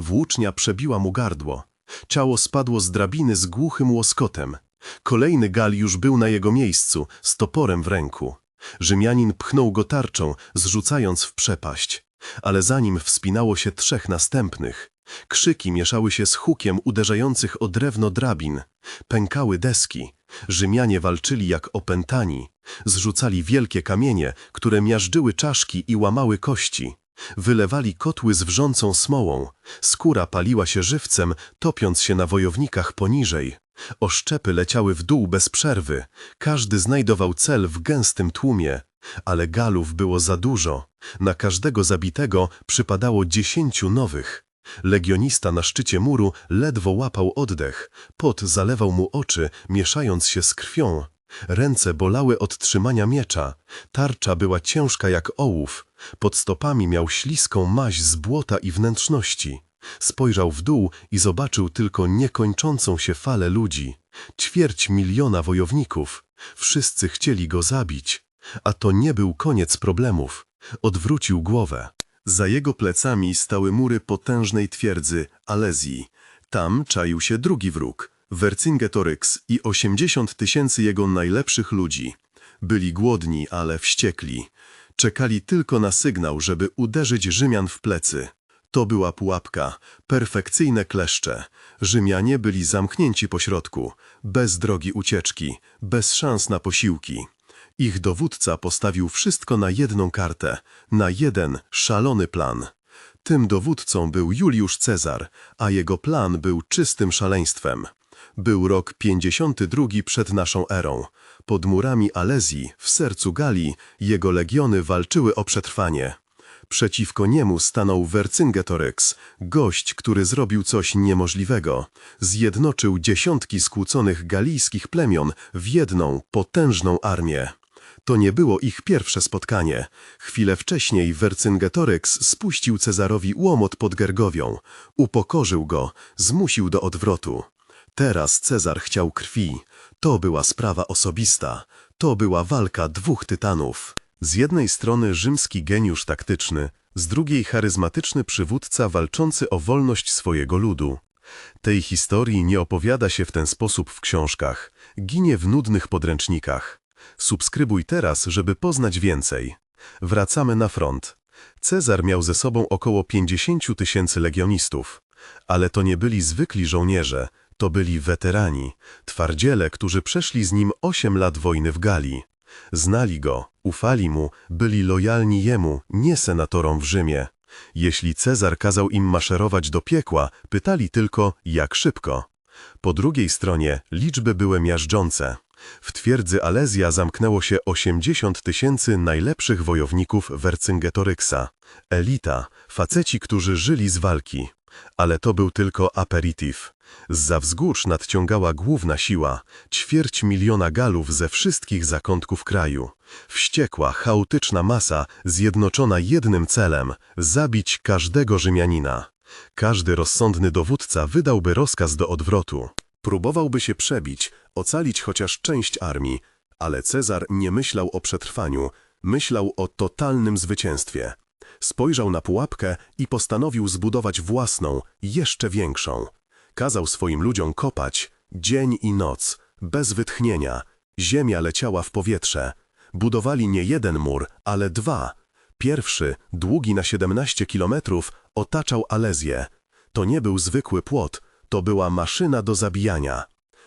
Włócznia przebiła mu gardło. Ciało spadło z drabiny z głuchym łoskotem. Kolejny gal już był na jego miejscu, z toporem w ręku. Rzymianin pchnął go tarczą, zrzucając w przepaść. Ale za nim wspinało się trzech następnych. Krzyki mieszały się z hukiem uderzających o drewno drabin. Pękały deski. Rzymianie walczyli jak opętani. Zrzucali wielkie kamienie, które miażdżyły czaszki i łamały kości. Wylewali kotły z wrzącą smołą. Skóra paliła się żywcem, topiąc się na wojownikach poniżej. Oszczepy leciały w dół bez przerwy. Każdy znajdował cel w gęstym tłumie. Ale galów było za dużo. Na każdego zabitego przypadało dziesięciu nowych. Legionista na szczycie muru ledwo łapał oddech. Pot zalewał mu oczy, mieszając się z krwią. Ręce bolały od trzymania miecza. Tarcza była ciężka jak ołów. Pod stopami miał śliską maź z błota i wnętrzności. Spojrzał w dół i zobaczył tylko niekończącą się falę ludzi. Ćwierć miliona wojowników. Wszyscy chcieli go zabić. A to nie był koniec problemów. Odwrócił głowę. Za jego plecami stały mury potężnej twierdzy Alezji. Tam czaił się drugi wróg, Vercingetorix i 80 tysięcy jego najlepszych ludzi. Byli głodni, ale wściekli. Czekali tylko na sygnał, żeby uderzyć Rzymian w plecy. To była pułapka, perfekcyjne kleszcze. Rzymianie byli zamknięci po środku, bez drogi ucieczki, bez szans na posiłki. Ich dowódca postawił wszystko na jedną kartę, na jeden szalony plan. Tym dowódcą był Juliusz Cezar, a jego plan był czystym szaleństwem. Był rok 52 przed naszą erą. Pod murami Alezji, w sercu Galii, jego legiony walczyły o przetrwanie. Przeciwko niemu stanął Vercingetorix, gość, który zrobił coś niemożliwego. Zjednoczył dziesiątki skłóconych galijskich plemion w jedną, potężną armię. To nie było ich pierwsze spotkanie. Chwilę wcześniej Vercingetorix spuścił Cezarowi łomot pod Gergowią. Upokorzył go, zmusił do odwrotu. Teraz Cezar chciał krwi. To była sprawa osobista. To była walka dwóch tytanów. Z jednej strony rzymski geniusz taktyczny, z drugiej charyzmatyczny przywódca walczący o wolność swojego ludu. Tej historii nie opowiada się w ten sposób w książkach, ginie w nudnych podręcznikach. Subskrybuj teraz, żeby poznać więcej. Wracamy na front. Cezar miał ze sobą około 50 tysięcy legionistów, ale to nie byli zwykli żołnierze, to byli weterani, twardziele, którzy przeszli z nim 8 lat wojny w Galii. Znali go, ufali mu, byli lojalni jemu, nie senatorom w Rzymie. Jeśli Cezar kazał im maszerować do piekła, pytali tylko, jak szybko. Po drugiej stronie liczby były miażdżące. W twierdzy Alezja zamknęło się 80 tysięcy najlepszych wojowników Vercingetoryksa. Elita, faceci, którzy żyli z walki. Ale to był tylko aperitif. Zza wzgórz nadciągała główna siła, ćwierć miliona galów ze wszystkich zakątków kraju. Wściekła, chaotyczna masa, zjednoczona jednym celem – zabić każdego Rzymianina. Każdy rozsądny dowódca wydałby rozkaz do odwrotu. Próbowałby się przebić, ocalić chociaż część armii, ale Cezar nie myślał o przetrwaniu, myślał o totalnym zwycięstwie. Spojrzał na pułapkę i postanowił zbudować własną, jeszcze większą. Kazał swoim ludziom kopać, dzień i noc, bez wytchnienia. Ziemia leciała w powietrze. Budowali nie jeden mur, ale dwa. Pierwszy, długi na 17 kilometrów, otaczał Alezję. To nie był zwykły płot, to była maszyna do zabijania.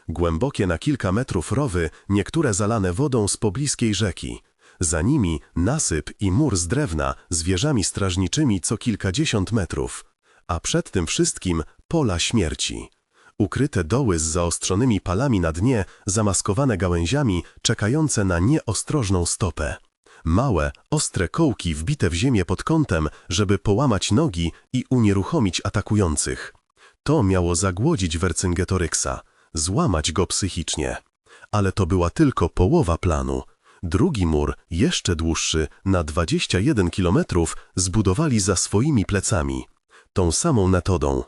Głębokie na kilka metrów rowy, niektóre zalane wodą z pobliskiej rzeki. Za nimi nasyp i mur z drewna z wieżami strażniczymi co kilkadziesiąt metrów. A przed tym wszystkim pola śmierci. Ukryte doły z zaostrzonymi palami na dnie, zamaskowane gałęziami, czekające na nieostrożną stopę. Małe, ostre kołki wbite w ziemię pod kątem, żeby połamać nogi i unieruchomić atakujących. To miało zagłodzić Vercingetoryksa, złamać go psychicznie. Ale to była tylko połowa planu. Drugi mur, jeszcze dłuższy, na 21 kilometrów, zbudowali za swoimi plecami. Tą samą metodą.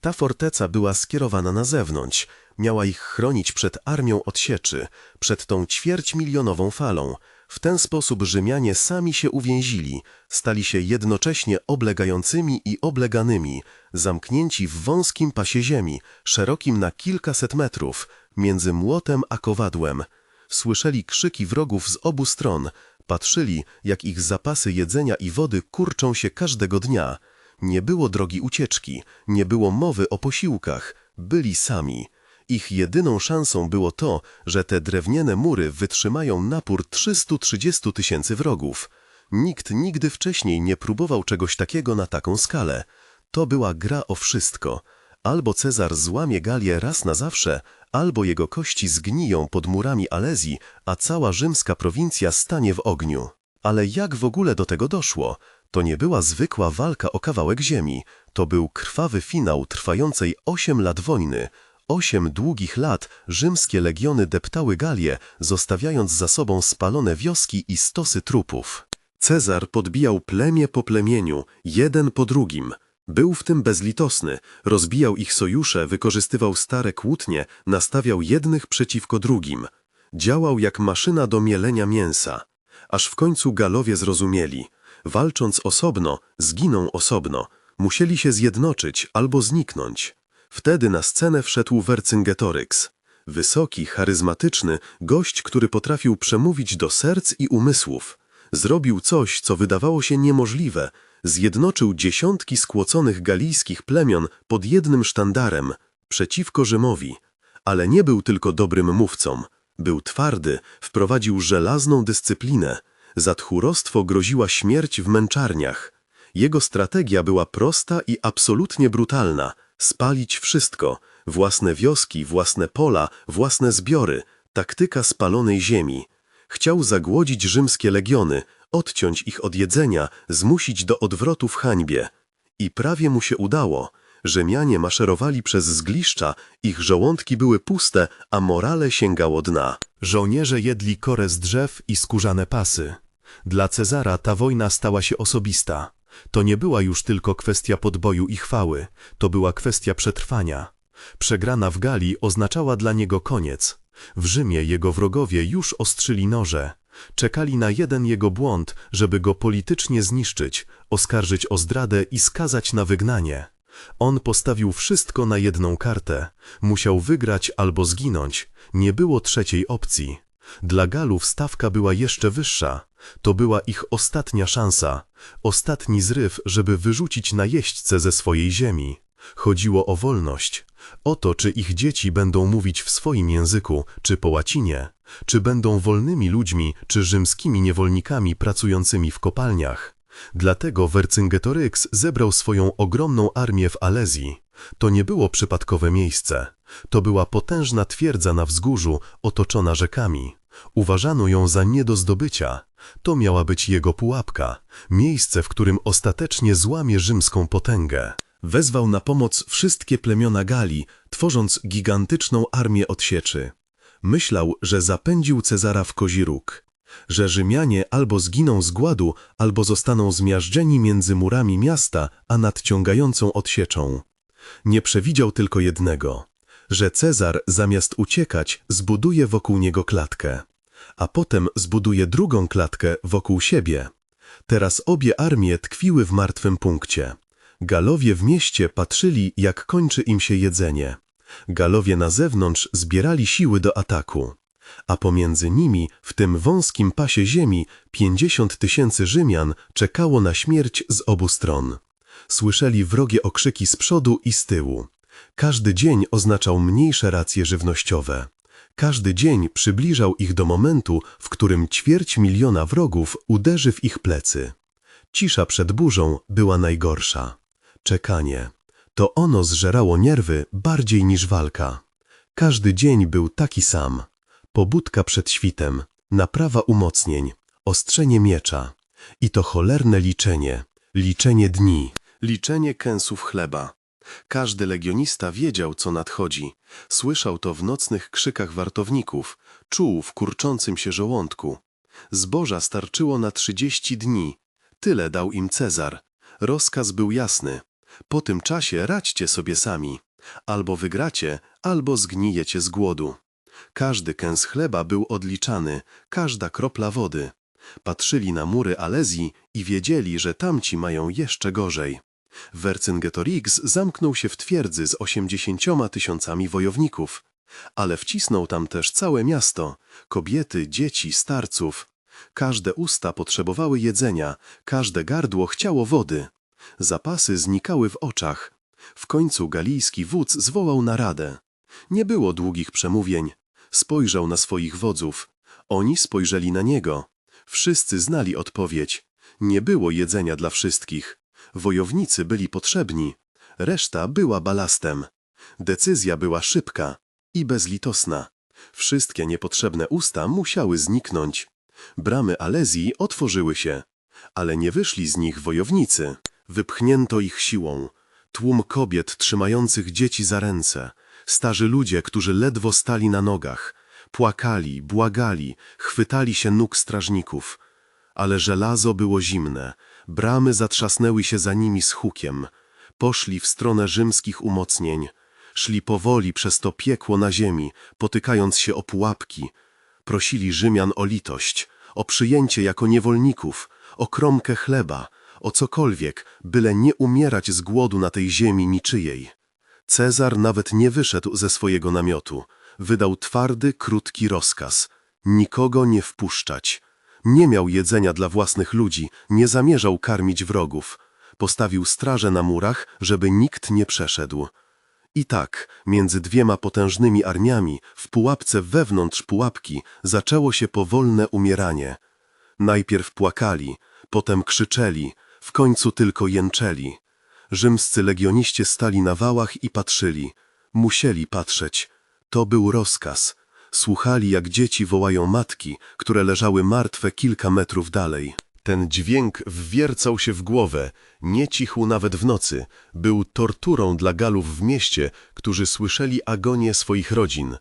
Ta forteca była skierowana na zewnątrz, miała ich chronić przed armią odsieczy, przed tą ćwierćmilionową falą. W ten sposób Rzymianie sami się uwięzili, stali się jednocześnie oblegającymi i obleganymi, zamknięci w wąskim pasie ziemi, szerokim na kilkaset metrów, między młotem a kowadłem. Słyszeli krzyki wrogów z obu stron, patrzyli, jak ich zapasy jedzenia i wody kurczą się każdego dnia. Nie było drogi ucieczki, nie było mowy o posiłkach, byli sami. Ich jedyną szansą było to, że te drewniane mury wytrzymają napór 330 tysięcy wrogów. Nikt nigdy wcześniej nie próbował czegoś takiego na taką skalę. To była gra o wszystko. Albo Cezar złamie Galię raz na zawsze, albo jego kości zgniją pod murami Alezji, a cała rzymska prowincja stanie w ogniu. Ale jak w ogóle do tego doszło? To nie była zwykła walka o kawałek ziemi. To był krwawy finał trwającej osiem lat wojny. Osiem długich lat rzymskie legiony deptały Galię, zostawiając za sobą spalone wioski i stosy trupów. Cezar podbijał plemię po plemieniu, jeden po drugim. Był w tym bezlitosny, rozbijał ich sojusze, wykorzystywał stare kłótnie, nastawiał jednych przeciwko drugim. Działał jak maszyna do mielenia mięsa. Aż w końcu Galowie zrozumieli. Walcząc osobno, zginą osobno. Musieli się zjednoczyć albo zniknąć. Wtedy na scenę wszedł Vercingetorix. Wysoki, charyzmatyczny, gość, który potrafił przemówić do serc i umysłów. Zrobił coś, co wydawało się niemożliwe. Zjednoczył dziesiątki skłoconych galijskich plemion pod jednym sztandarem, przeciwko Rzymowi. Ale nie był tylko dobrym mówcą. Był twardy, wprowadził żelazną dyscyplinę. Za tchórostwo groziła śmierć w męczarniach. Jego strategia była prosta i absolutnie brutalna. Spalić wszystko. Własne wioski, własne pola, własne zbiory. Taktyka spalonej ziemi. Chciał zagłodzić rzymskie legiony, odciąć ich od jedzenia, zmusić do odwrotu w hańbie. I prawie mu się udało. Rzymianie maszerowali przez zgliszcza, ich żołądki były puste, a morale sięgało dna. Żołnierze jedli korę z drzew i skórzane pasy. Dla Cezara ta wojna stała się osobista. To nie była już tylko kwestia podboju i chwały, to była kwestia przetrwania. Przegrana w Galii oznaczała dla niego koniec. W Rzymie jego wrogowie już ostrzyli noże. Czekali na jeden jego błąd, żeby go politycznie zniszczyć, oskarżyć o zdradę i skazać na wygnanie. On postawił wszystko na jedną kartę. Musiał wygrać albo zginąć. Nie było trzeciej opcji. Dla Galów stawka była jeszcze wyższa. To była ich ostatnia szansa. Ostatni zryw, żeby wyrzucić najeźdźcę ze swojej ziemi. Chodziło o wolność. O to, czy ich dzieci będą mówić w swoim języku, czy po łacinie. Czy będą wolnymi ludźmi, czy rzymskimi niewolnikami pracującymi w kopalniach. Dlatego Vercingetorix zebrał swoją ogromną armię w Alezji. To nie było przypadkowe miejsce. To była potężna twierdza na wzgórzu, otoczona rzekami. Uważano ją za nie do zdobycia. To miała być jego pułapka, miejsce, w którym ostatecznie złamie rzymską potęgę. Wezwał na pomoc wszystkie plemiona Galii, tworząc gigantyczną armię odsieczy. Myślał, że zapędził Cezara w kozi róg, że Rzymianie albo zginą z gładu, albo zostaną zmiażdżeni między murami miasta, a nadciągającą odsieczą. Nie przewidział tylko jednego, że Cezar zamiast uciekać zbuduje wokół niego klatkę, a potem zbuduje drugą klatkę wokół siebie. Teraz obie armie tkwiły w martwym punkcie. Galowie w mieście patrzyli, jak kończy im się jedzenie. Galowie na zewnątrz zbierali siły do ataku. A pomiędzy nimi, w tym wąskim pasie ziemi, pięćdziesiąt tysięcy Rzymian czekało na śmierć z obu stron. Słyszeli wrogie okrzyki z przodu i z tyłu. Każdy dzień oznaczał mniejsze racje żywnościowe. Każdy dzień przybliżał ich do momentu, w którym ćwierć miliona wrogów uderzy w ich plecy. Cisza przed burzą była najgorsza. Czekanie. To ono zżerało nerwy bardziej niż walka. Każdy dzień był taki sam. Pobudka przed świtem, naprawa umocnień, ostrzenie miecza. I to cholerne liczenie, liczenie dni, liczenie kęsów chleba. Każdy legionista wiedział, co nadchodzi. Słyszał to w nocnych krzykach wartowników, czuł w kurczącym się żołądku. Zboża starczyło na trzydzieści dni. Tyle dał im Cezar. Rozkaz był jasny. Po tym czasie radźcie sobie sami. Albo wygracie, albo zgnijecie z głodu. Każdy kęs chleba był odliczany, każda kropla wody. Patrzyli na mury Alezji i wiedzieli, że tamci mają jeszcze gorzej. Vercingetorix zamknął się w twierdzy z osiemdziesięcioma tysiącami wojowników, ale wcisnął tam też całe miasto, kobiety, dzieci, starców. Każde usta potrzebowały jedzenia, każde gardło chciało wody. Zapasy znikały w oczach. W końcu galijski wódz zwołał naradę. Nie było długich przemówień. Spojrzał na swoich wodzów. Oni spojrzeli na niego. Wszyscy znali odpowiedź. Nie było jedzenia dla wszystkich. Wojownicy byli potrzebni. Reszta była balastem. Decyzja była szybka i bezlitosna. Wszystkie niepotrzebne usta musiały zniknąć. Bramy Alezji otworzyły się, ale nie wyszli z nich wojownicy. Wypchnięto ich siłą. Tłum kobiet trzymających dzieci za ręce, starzy ludzie, którzy ledwo stali na nogach, płakali, błagali, chwytali się nóg strażników. Ale żelazo było zimne, bramy zatrzasnęły się za nimi z hukiem. Poszli w stronę rzymskich umocnień. Szli powoli przez to piekło na ziemi, potykając się o pułapki. Prosili Rzymian o litość, o przyjęcie jako niewolników, o kromkę chleba, o cokolwiek, byle nie umierać z głodu na tej ziemi niczyjej. Cezar nawet nie wyszedł ze swojego namiotu. Wydał twardy, krótki rozkaz. Nikogo nie wpuszczać. Nie miał jedzenia dla własnych ludzi, nie zamierzał karmić wrogów. Postawił straże na murach, żeby nikt nie przeszedł. I tak, między dwiema potężnymi armiami, w pułapce wewnątrz pułapki, zaczęło się powolne umieranie. Najpierw płakali, potem krzyczeli, w końcu tylko jęczeli. Rzymscy legioniście stali na wałach i patrzyli. Musieli patrzeć. To był rozkaz. Słuchali, jak dzieci wołają matki, które leżały martwe kilka metrów dalej. Ten dźwięk wwiercał się w głowę, nie cichł nawet w nocy. Był torturą dla Galów w mieście, którzy słyszeli agonię swoich rodzin.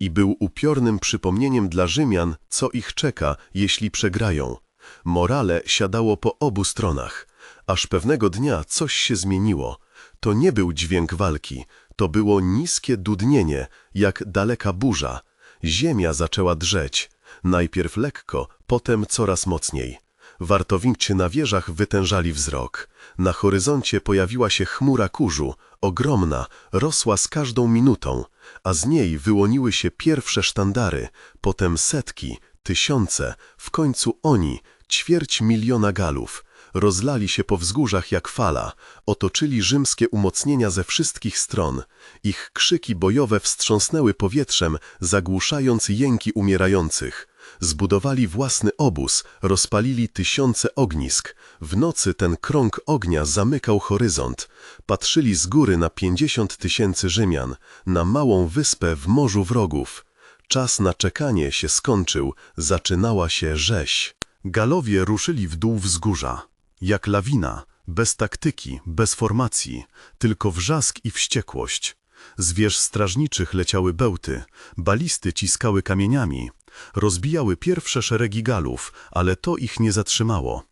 I był upiornym przypomnieniem dla Rzymian, co ich czeka, jeśli przegrają. Morale siadało po obu stronach. Aż pewnego dnia coś się zmieniło. To nie był dźwięk walki, to było niskie dudnienie, jak daleka burza. Ziemia zaczęła drzeć. Najpierw lekko, potem coraz mocniej. Wartownicy na wieżach wytężali wzrok. Na horyzoncie pojawiła się chmura kurzu, ogromna, rosła z każdą minutą, a z niej wyłoniły się pierwsze sztandary, potem setki, tysiące, w końcu oni, ćwierć miliona Galów. Rozlali się po wzgórzach jak fala, otoczyli rzymskie umocnienia ze wszystkich stron. Ich krzyki bojowe wstrząsnęły powietrzem, zagłuszając jęki umierających. Zbudowali własny obóz, rozpalili tysiące ognisk. W nocy ten krąg ognia zamykał horyzont. Patrzyli z góry na pięćdziesiąt tysięcy Rzymian, na małą wyspę w morzu wrogów. Czas na czekanie się skończył, zaczynała się rzeź. Galowie ruszyli w dół wzgórza. Jak lawina, bez taktyki, bez formacji, tylko wrzask i wściekłość. Z wież strażniczych leciały bełty, balisty ciskały kamieniami, rozbijały pierwsze szeregi galów, ale to ich nie zatrzymało.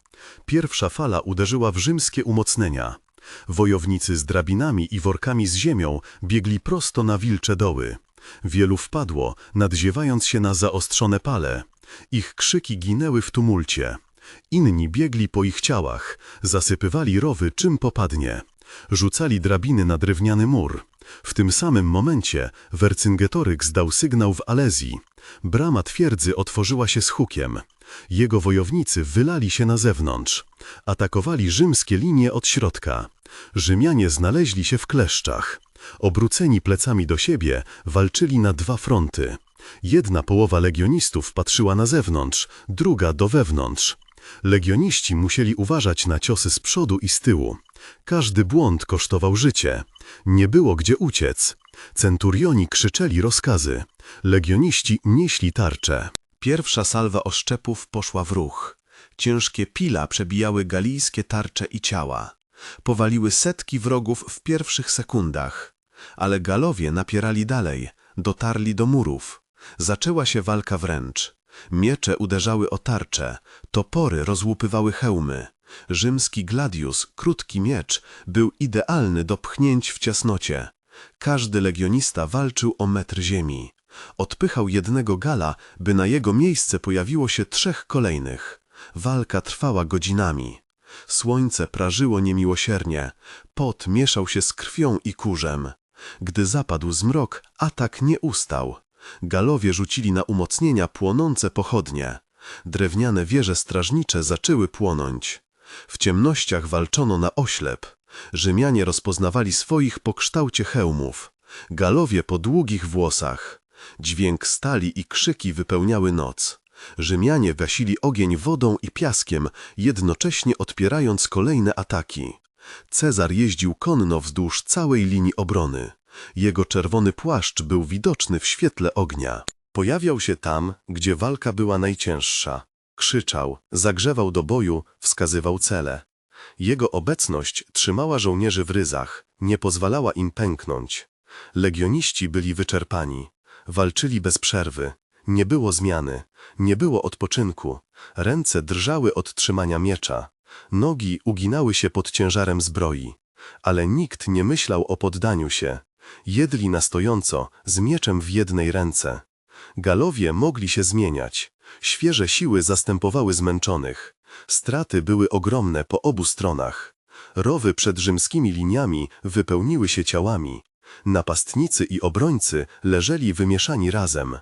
Pierwsza fala uderzyła w rzymskie umocnienia. Wojownicy z drabinami i workami z ziemią biegli prosto na wilcze doły. Wielu wpadło, nadziewając się na zaostrzone pale. Ich krzyki ginęły w tumulcie. Inni biegli po ich ciałach, zasypywali rowy czym popadnie. Rzucali drabiny na drewniany mur. W tym samym momencie Wercingetoryx dał sygnał w Alezji. Brama twierdzy otworzyła się z hukiem. Jego wojownicy wylali się na zewnątrz. Atakowali rzymskie linie od środka. Rzymianie znaleźli się w kleszczach. Obróceni plecami do siebie, walczyli na dwa fronty. Jedna połowa legionistów patrzyła na zewnątrz, druga do wewnątrz. Legioniści musieli uważać na ciosy z przodu i z tyłu. Każdy błąd kosztował życie. Nie było gdzie uciec. Centurioni krzyczeli rozkazy. Legioniści nieśli tarcze. Pierwsza salwa oszczepów poszła w ruch. Ciężkie pila przebijały galijskie tarcze i ciała. Powaliły setki wrogów w pierwszych sekundach. Ale Galowie napierali dalej, dotarli do murów. Zaczęła się walka wręcz. Miecze uderzały o tarcze, topory rozłupywały hełmy. Rzymski gladius, krótki miecz, był idealny do pchnięć w ciasnocie. Każdy legionista walczył o metr ziemi. Odpychał jednego gala, by na jego miejsce pojawiło się trzech kolejnych. Walka trwała godzinami. Słońce prażyło niemiłosiernie, pot mieszał się z krwią i kurzem. Gdy zapadł zmrok, atak nie ustał. Galowie rzucili na umocnienia płonące pochodnie. Drewniane wieże strażnicze zaczęły płonąć. W ciemnościach walczono na oślep. Rzymianie rozpoznawali swoich po kształcie hełmów. Galowie po długich włosach. Dźwięk stali i krzyki wypełniały noc. Rzymianie gasili ogień wodą i piaskiem, jednocześnie odpierając kolejne ataki. Cezar jeździł konno wzdłuż całej linii obrony. Jego czerwony płaszcz był widoczny w świetle ognia. Pojawiał się tam, gdzie walka była najcięższa. Krzyczał, zagrzewał do boju, wskazywał cele. Jego obecność trzymała żołnierzy w ryzach, nie pozwalała im pęknąć. Legioniści byli wyczerpani. Walczyli bez przerwy. Nie było zmiany, nie było odpoczynku. Ręce drżały od trzymania miecza. Nogi uginały się pod ciężarem zbroi. Ale nikt nie myślał o poddaniu się. Jedli na stojąco, z mieczem w jednej ręce. Galowie mogli się zmieniać. Świeże siły zastępowały zmęczonych. Straty były ogromne po obu stronach. Rowy przed rzymskimi liniami wypełniły się ciałami. Napastnicy i obrońcy leżeli wymieszani razem.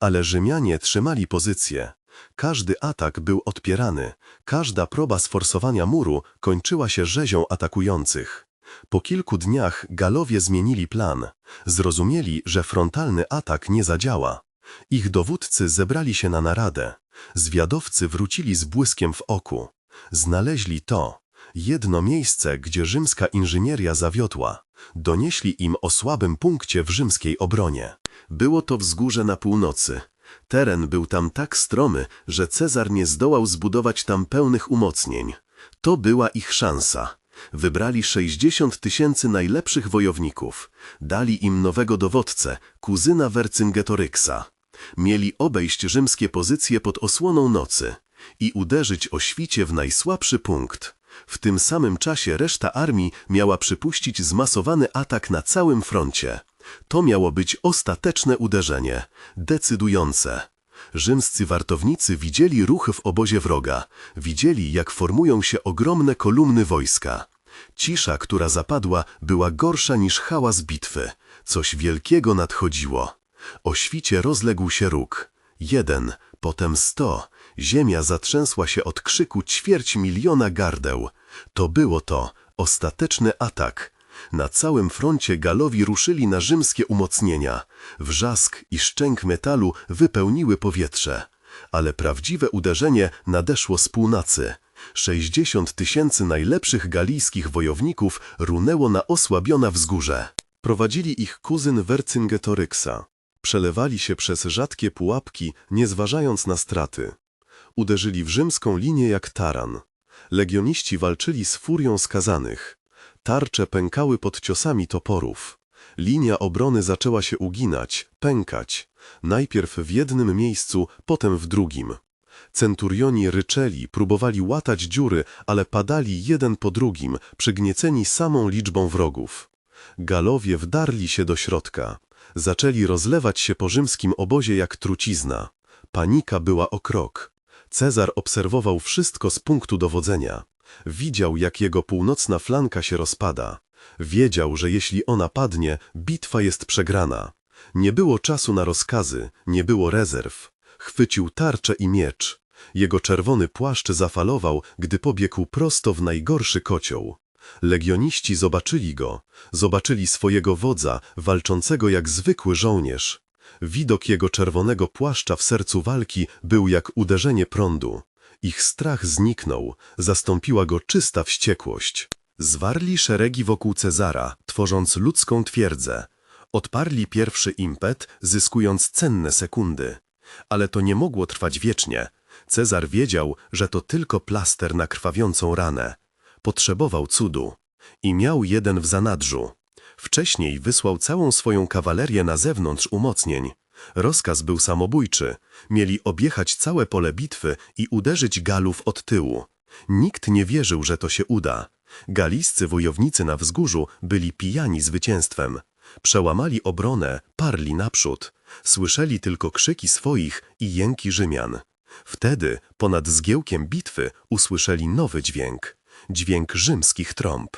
Ale Rzymianie trzymali pozycję. Każdy atak był odpierany, każda próba sforsowania muru kończyła się rzezią atakujących. Po kilku dniach Galowie zmienili plan. Zrozumieli, że frontalny atak nie zadziała. Ich dowódcy zebrali się na naradę. Zwiadowcy wrócili z błyskiem w oku. Znaleźli to, jedno miejsce, gdzie rzymska inżynieria zawiodła. Donieśli im o słabym punkcie w rzymskiej obronie. Było to wzgórze na północy. Teren był tam tak stromy, że Cezar nie zdołał zbudować tam pełnych umocnień. To była ich szansa. Wybrali 60 tysięcy najlepszych wojowników. Dali im nowego dowódcę, kuzyna Wercyngetoryxa. Mieli obejść rzymskie pozycje pod osłoną nocy i uderzyć o świcie w najsłabszy punkt. W tym samym czasie reszta armii miała przypuścić zmasowany atak na całym froncie. To miało być ostateczne uderzenie, decydujące. Rzymscy wartownicy widzieli ruchy w obozie wroga, widzieli jak formują się ogromne kolumny wojska. Cisza, która zapadła, była gorsza niż hałas bitwy. Coś wielkiego nadchodziło. O świcie rozległ się róg. Jeden, potem sto. Ziemia zatrzęsła się od krzyku ćwierć miliona gardeł. To było to, ostateczny atak. Na całym froncie Galowi ruszyli na rzymskie umocnienia. Wrzask i szczęk metalu wypełniły powietrze. Ale prawdziwe uderzenie nadeszło z północy. 60 tysięcy najlepszych galijskich wojowników runęło na osłabiona wzgórze. Prowadzili ich kuzyn Wercyngetoryxa. Przelewali się przez rzadkie pułapki, nie zważając na straty. Uderzyli w rzymską linię jak taran. Legioniści walczyli z furią skazanych. Tarcze pękały pod ciosami toporów. Linia obrony zaczęła się uginać, pękać. Najpierw w jednym miejscu, potem w drugim. Centurioni ryczeli, próbowali łatać dziury, ale padali jeden po drugim, przygnieceni samą liczbą wrogów. Galowie wdarli się do środka. Zaczęli rozlewać się po rzymskim obozie jak trucizna. Panika była o krok. Cezar obserwował wszystko z punktu dowodzenia. Widział, jak jego północna flanka się rozpada. Wiedział, że jeśli ona padnie, bitwa jest przegrana. Nie było czasu na rozkazy, nie było rezerw. Chwycił tarczę i miecz. Jego czerwony płaszcz zafalował, gdy pobiegł prosto w najgorszy kocioł. Legioniści zobaczyli go, zobaczyli swojego wodza, walczącego jak zwykły żołnierz. Widok jego czerwonego płaszcza w sercu walki był jak uderzenie prądu. Ich strach zniknął, zastąpiła go czysta wściekłość. Zwarli szeregi wokół Cezara, tworząc ludzką twierdzę. Odparli pierwszy impet, zyskując cenne sekundy. Ale to nie mogło trwać wiecznie. Cezar wiedział, że to tylko plaster na krwawiącą ranę. Potrzebował cudu. I miał jeden w zanadrzu. Wcześniej wysłał całą swoją kawalerię na zewnątrz umocnień. Rozkaz był samobójczy. Mieli objechać całe pole bitwy i uderzyć Galów od tyłu. Nikt nie wierzył, że to się uda. Galijscy wojownicy na wzgórzu byli pijani zwycięstwem. Przełamali obronę, parli naprzód. Słyszeli tylko krzyki swoich i jęki Rzymian. Wtedy ponad zgiełkiem bitwy usłyszeli nowy dźwięk, dźwięk rzymskich trąb.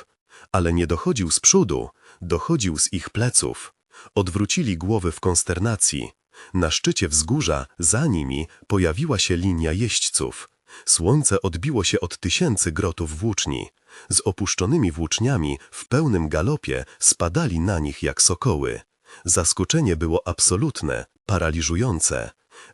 Ale nie dochodził z przodu, dochodził z ich pleców. Odwrócili głowy w konsternacji. Na szczycie wzgórza, za nimi, pojawiła się linia jeźdźców. Słońce odbiło się od tysięcy grotów włóczni. Z opuszczonymi włóczniami w pełnym galopie spadali na nich jak sokoły. Zaskoczenie było absolutne, paraliżujące.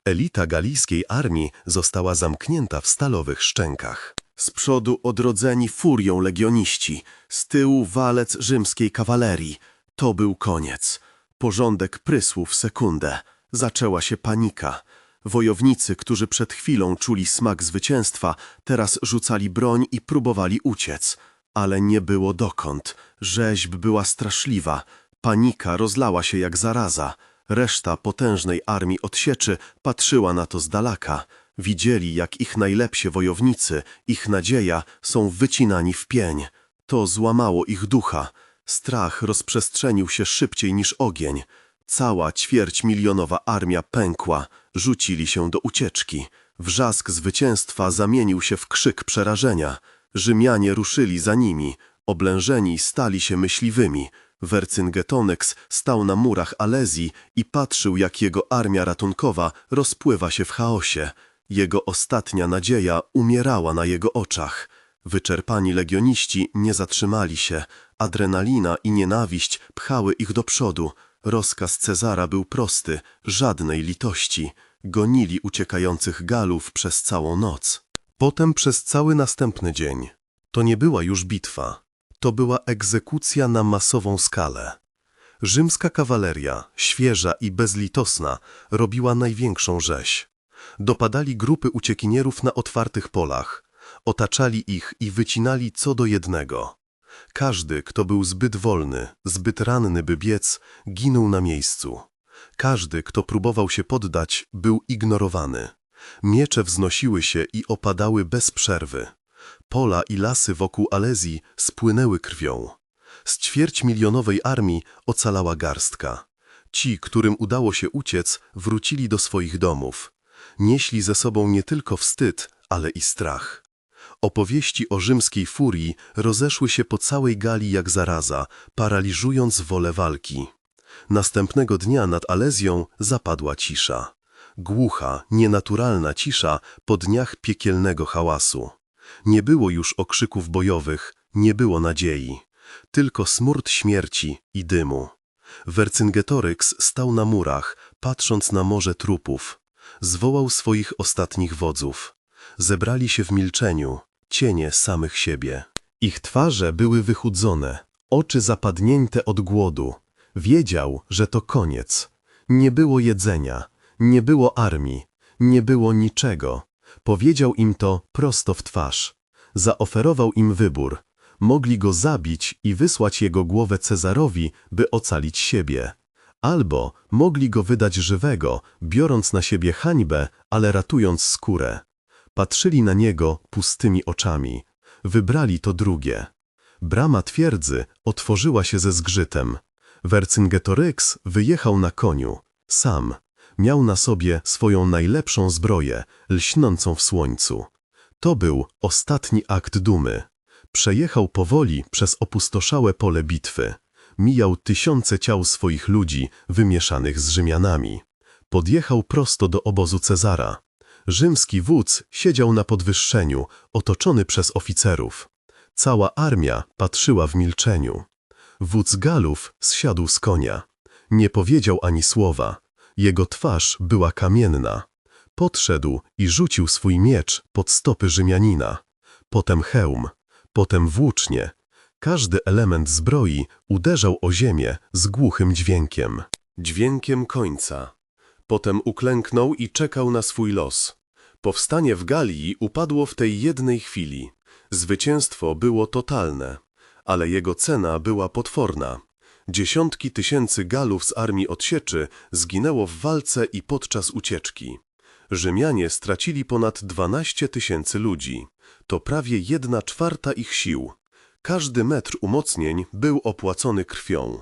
Elita galijskiej armii została zamknięta w stalowych szczękach. Z przodu odrodzeni furią legioniści, z tyłu walec rzymskiej kawalerii. To był koniec. Porządek prysł w sekundę. Zaczęła się panika. Wojownicy, którzy przed chwilą czuli smak zwycięstwa, teraz rzucali broń i próbowali uciec. Ale nie było dokąd. Rzeźb była straszliwa. Panika rozlała się jak zaraza. Reszta potężnej armii odsieczy patrzyła na to z daleka. Widzieli, jak ich najlepsi wojownicy, ich nadzieja są wycinani w pień. To złamało ich ducha. Strach rozprzestrzenił się szybciej niż ogień. Cała ćwierćmilionowa armia pękła, rzucili się do ucieczki. Wrzask zwycięstwa zamienił się w krzyk przerażenia. Rzymianie ruszyli za nimi, oblężeni stali się myśliwymi. Wercyngetonex stał na murach Alezji i patrzył, jak jego armia ratunkowa rozpływa się w chaosie. Jego ostatnia nadzieja umierała na jego oczach. Wyczerpani legioniści nie zatrzymali się. Adrenalina i nienawiść pchały ich do przodu. Rozkaz Cezara był prosty, żadnej litości. Gonili uciekających Galów przez całą noc. Potem przez cały następny dzień. To nie była już bitwa. To była egzekucja na masową skalę. Rzymska kawaleria, świeża i bezlitosna, robiła największą rzeź. Dopadali grupy uciekinierów na otwartych polach, otaczali ich i wycinali co do jednego. Każdy, kto był zbyt wolny, zbyt ranny, by biec, ginął na miejscu. Każdy, kto próbował się poddać, był ignorowany. Miecze wznosiły się i opadały bez przerwy. Pola i lasy wokół Alezji spłynęły krwią. Z ćwierćmilionowej armii ocalała garstka. Ci, którym udało się uciec, wrócili do swoich domów. Nieśli ze sobą nie tylko wstyd, ale i strach. Opowieści o rzymskiej furii rozeszły się po całej gali jak zaraza, paraliżując wolę walki. Następnego dnia nad Alezją zapadła cisza. Głucha, nienaturalna cisza po dniach piekielnego hałasu. Nie było już okrzyków bojowych, nie było nadziei. Tylko smród śmierci i dymu. Wercyngetoryks stał na murach, patrząc na morze trupów. Zwołał swoich ostatnich wodzów. Zebrali się w milczeniu, cienie samych siebie. Ich twarze były wychudzone, oczy zapadnięte od głodu. Wiedział, że to koniec. Nie było jedzenia, nie było armii, nie było niczego. Powiedział im to prosto w twarz. Zaoferował im wybór. Mogli go zabić i wysłać jego głowę Cezarowi, by ocalić siebie. Albo mogli go wydać żywego, biorąc na siebie hańbę, ale ratując skórę. Patrzyli na niego pustymi oczami. Wybrali to drugie. Brama twierdzy otworzyła się ze zgrzytem. Wercyngetoryks wyjechał na koniu, sam. Miał na sobie swoją najlepszą zbroję, lśnącą w słońcu. To był ostatni akt dumy. Przejechał powoli przez opustoszałe pole bitwy. Mijał tysiące ciał swoich ludzi, wymieszanych z Rzymianami. Podjechał prosto do obozu Cezara. Rzymski wódz siedział na podwyższeniu, otoczony przez oficerów. Cała armia patrzyła w milczeniu. Wódz Galów zsiadł z konia. Nie powiedział ani słowa. Jego twarz była kamienna. Podszedł i rzucił swój miecz pod stopy Rzymianina. Potem hełm, potem włócznie. Każdy element zbroi uderzał o ziemię z głuchym dźwiękiem. Dźwiękiem końca. Potem uklęknął i czekał na swój los. Powstanie w Galii upadło w tej jednej chwili. Zwycięstwo było totalne, ale jego cena była potworna. Dziesiątki tysięcy Galów z armii odsieczy zginęło w walce i podczas ucieczki. Rzymianie stracili ponad 12 tysięcy ludzi. To prawie jedna czwarta ich sił. Każdy metr umocnień był opłacony krwią.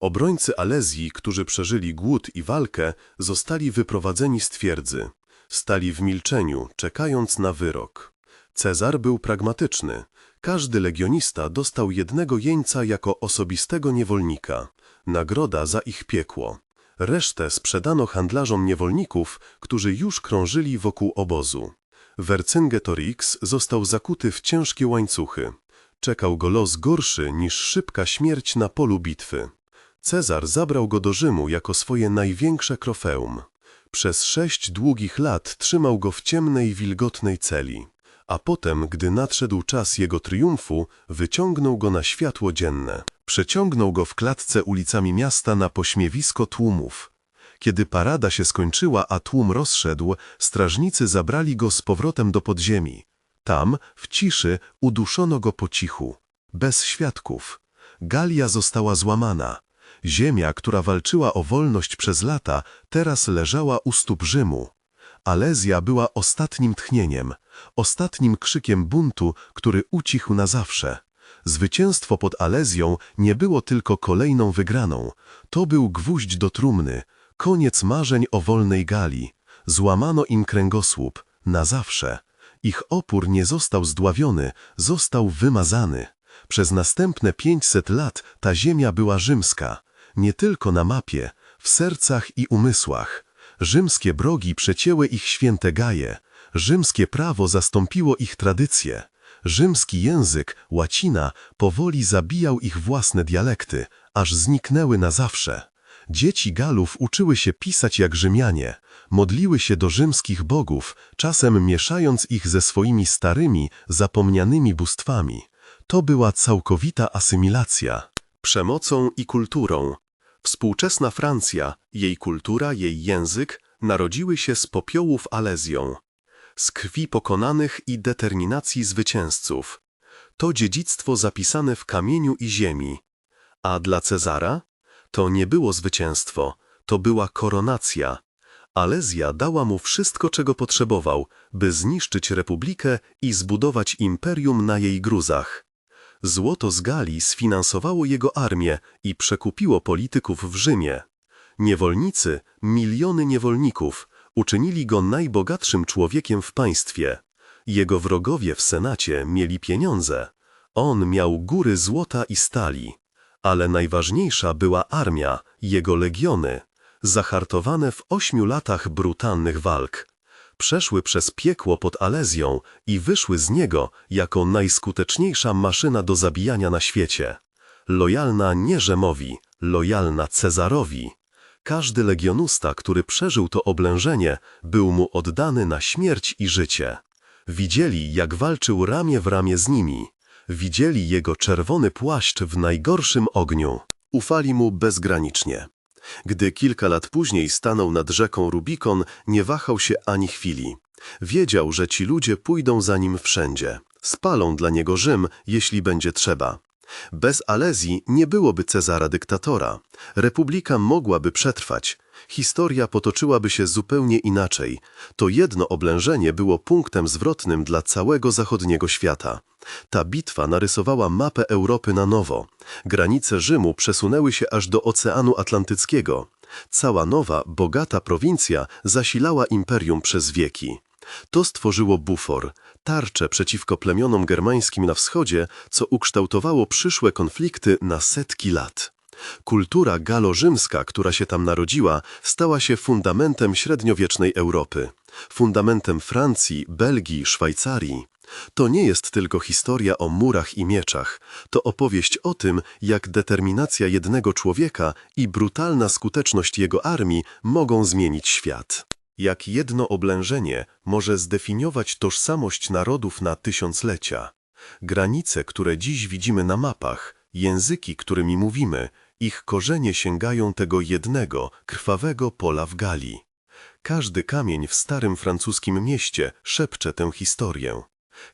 Obrońcy Alezji, którzy przeżyli głód i walkę, zostali wyprowadzeni z twierdzy. Stali w milczeniu, czekając na wyrok. Cezar był pragmatyczny. Każdy legionista dostał jednego jeńca jako osobistego niewolnika. Nagroda za ich piekło. Resztę sprzedano handlarzom niewolników, którzy już krążyli wokół obozu. Vercingetorix został zakuty w ciężkie łańcuchy. Czekał go los gorszy niż szybka śmierć na polu bitwy. Cezar zabrał go do Rzymu jako swoje największe trofeum. Przez sześć długich lat trzymał go w ciemnej, wilgotnej celi, a potem, gdy nadszedł czas jego triumfu, wyciągnął go na światło dzienne. Przeciągnął go w klatce ulicami miasta na pośmiewisko tłumów. Kiedy parada się skończyła, a tłum rozszedł, strażnicy zabrali go z powrotem do podziemi. Tam, w ciszy, uduszono go po cichu, bez świadków. Galia została złamana. Ziemia, która walczyła o wolność przez lata, teraz leżała u stóp Rzymu. Alezja była ostatnim tchnieniem, ostatnim krzykiem buntu, który ucichł na zawsze. Zwycięstwo pod Alezją nie było tylko kolejną wygraną. To był gwóźdź do trumny, koniec marzeń o wolnej Galii. Złamano im kręgosłup, na zawsze. Ich opór nie został zdławiony, został wymazany. Przez następne 500 lat ta ziemia była rzymska. Nie tylko na mapie, w sercach i umysłach. Rzymskie brogi przecięły ich święte gaje. Rzymskie prawo zastąpiło ich tradycje. Rzymski język, łacina, powoli zabijał ich własne dialekty, aż zniknęły na zawsze. Dzieci Galów uczyły się pisać jak Rzymianie, modliły się do rzymskich bogów, czasem mieszając ich ze swoimi starymi, zapomnianymi bóstwami. To była całkowita asymilacja. Przemocą i kulturą. Współczesna Francja, jej kultura, jej język narodziły się z popiołów Alezją, z krwi pokonanych i determinacji zwycięzców. To dziedzictwo zapisane w kamieniu i ziemi. A dla Cezara? To nie było zwycięstwo, to była koronacja. Alezja dała mu wszystko, czego potrzebował, by zniszczyć republikę i zbudować imperium na jej gruzach. Złoto z Galii sfinansowało jego armię i przekupiło polityków w Rzymie. Niewolnicy, miliony niewolników, uczynili go najbogatszym człowiekiem w państwie. Jego wrogowie w Senacie mieli pieniądze. On miał góry złota i stali. Ale najważniejsza była armia, jego legiony, zahartowane w ośmiu latach brutalnych walk. Przeszły przez piekło pod Alezją i wyszły z niego jako najskuteczniejsza maszyna do zabijania na świecie. Lojalna nie Rzemowi, lojalna Cezarowi. Każdy legionusta, który przeżył to oblężenie, był mu oddany na śmierć i życie. Widzieli, jak walczył ramię w ramię z nimi. Widzieli jego czerwony płaszcz w najgorszym ogniu. Ufali mu bezgranicznie. Gdy kilka lat później stanął nad rzeką Rubikon, nie wahał się ani chwili. Wiedział, że ci ludzie pójdą za nim wszędzie. Spalą dla niego Rzym, jeśli będzie trzeba. Bez Alezji nie byłoby Cezara dyktatora. Republika mogłaby przetrwać. Historia potoczyłaby się zupełnie inaczej. To jedno oblężenie było punktem zwrotnym dla całego zachodniego świata. Ta bitwa narysowała mapę Europy na nowo. Granice Rzymu przesunęły się aż do Oceanu Atlantyckiego. Cała nowa, bogata prowincja zasilała imperium przez wieki. To stworzyło bufor, tarczę przeciwko plemionom germańskim na wschodzie, co ukształtowało przyszłe konflikty na setki lat. Kultura galo-rzymska, która się tam narodziła, stała się fundamentem średniowiecznej Europy, fundamentem Francji, Belgii, Szwajcarii. To nie jest tylko historia o murach i mieczach, to opowieść o tym, jak determinacja jednego człowieka i brutalna skuteczność jego armii mogą zmienić świat. Jak jedno oblężenie może zdefiniować tożsamość narodów na tysiąclecia. Granice, które dziś widzimy na mapach, języki, którymi mówimy, ich korzenie sięgają tego jednego, krwawego pola w Galii. Każdy kamień w starym francuskim mieście szepcze tę historię.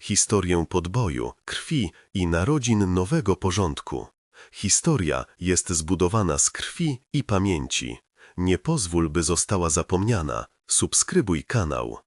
Historię podboju, krwi i narodzin nowego porządku. Historia jest zbudowana z krwi i pamięci. Nie pozwól, by została zapomniana. Subskrybuj kanał.